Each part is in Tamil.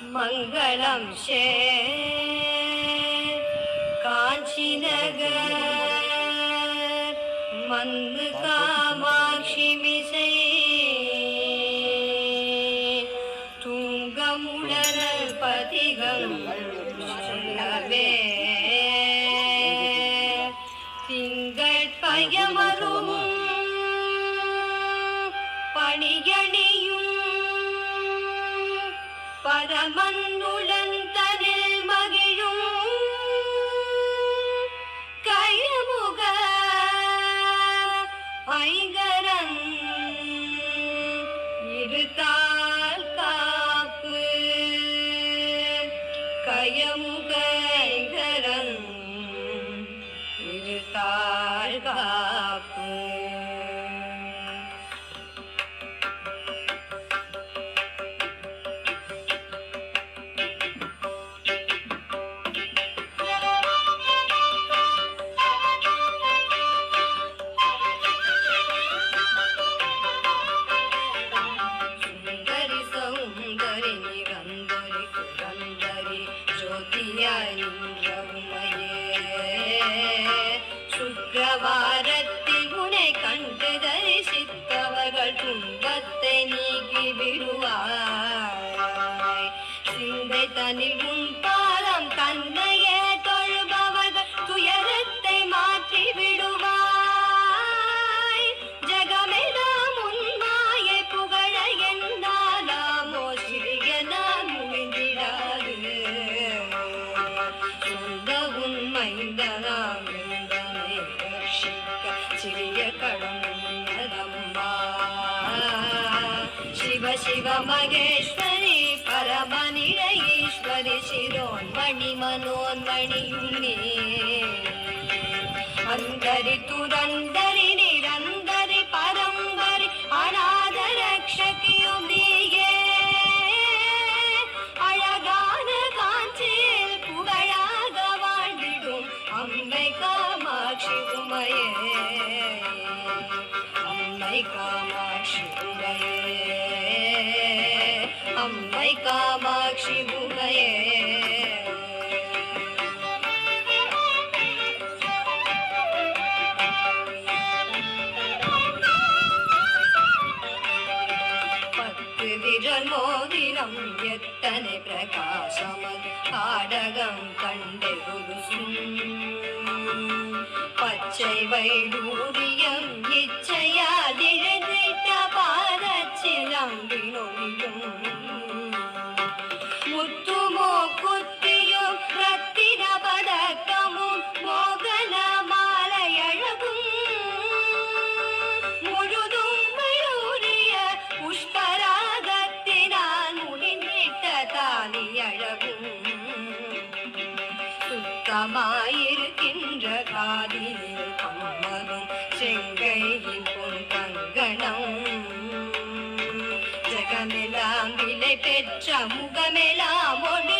மங்களம் ஷே காஞ்சி நகர் மந்து காமாட்சி மிசை. துங்கமுடல் பதிகம் திங்கள் பயமரும் பணியணி शिवमहेश्वरी परमनिरयेश्वरि शिरोन्मणि मनोन्मणियुणे अन्तरि तुरन्तरि निरन्तरि परम्बरि अनादरक्षकियुमे அழகான காற்றில் புகழாக வாழ்ந்திடும் அம்மை காமாட்சி உமையே அம்மை காமாட்சி உமையே ஞானம் எத்தனை பிரகாசமது பாடகம் கண்டெகுருசும் பச்சை வைடூரியம் இச்சையாதிழந்த பாதச்சிலம்பி மாயிருக்கின்ற காதியில் கம்மலும் செங்கையின் பொன் கங்கணம். ஜகமெலாம் விலை பெற்ற முகமெலாம் ஒளி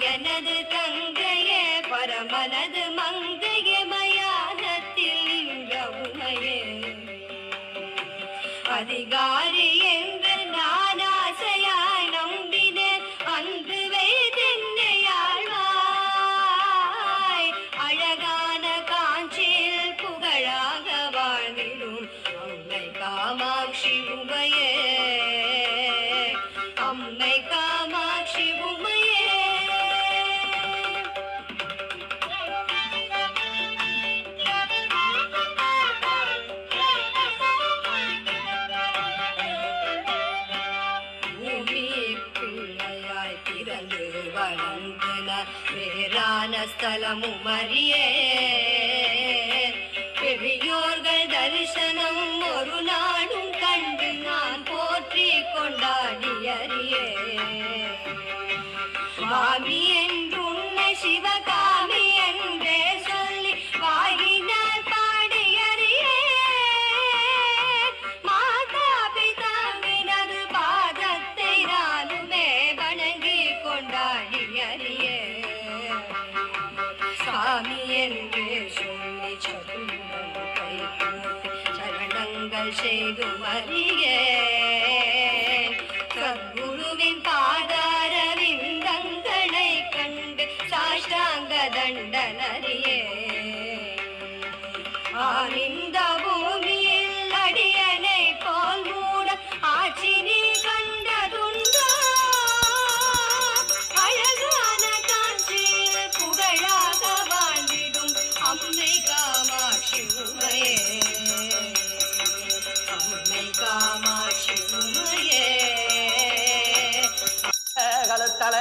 நாயனது ஞானஸ்தலமு ஸ்தலமும் பெரியோர்கள் தரிசனம் ஒரு நாளும் கண்டு நான் போற்றி கொண்டாடியறியே சுவாமி என்றுன்னை சிவகா சரணங்கள் செய்து அறியே.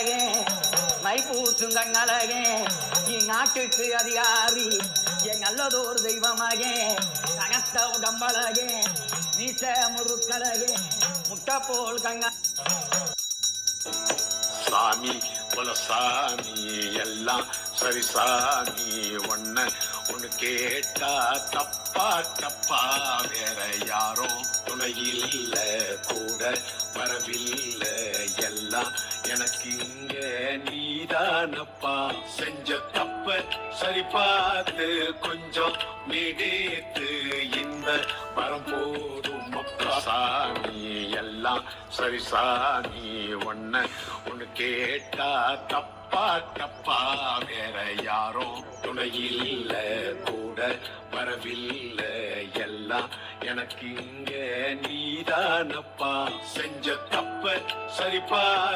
கழுத்தழகே மை பூசும் கண்ணழகே இந்நாட்டுக்கு அதிகாரி என் நல்லதோர் தெய்வமாகே தகத்த உடம்பழகே மீச முருக்கழகே முட்டை போல் கங்க. சாமி போல சாமி எல்லாம் சரி சாமி ஒன்ன கேட்டா தப்பா தப்பா வேற யாரும் துணையில்ல கூட வரவில்ல எல்லாம். எனக்கு இங்க நீதானப்பா செஞ்ச தப்ப சரி பார்த்து கொஞ்சம் நீடித்து இந்த வரம் போதும் சாமி எல்லாம் சரி சாமி ஒன்ன ஒன்னு கேட்டா தப்பா தப்பா வேற யாரும் துணையில்ல கூட வரவில்லை எல்லாம். எனக்கு இங்க நீதானப்பா. செஞ்ச தப்ப சரிப்பா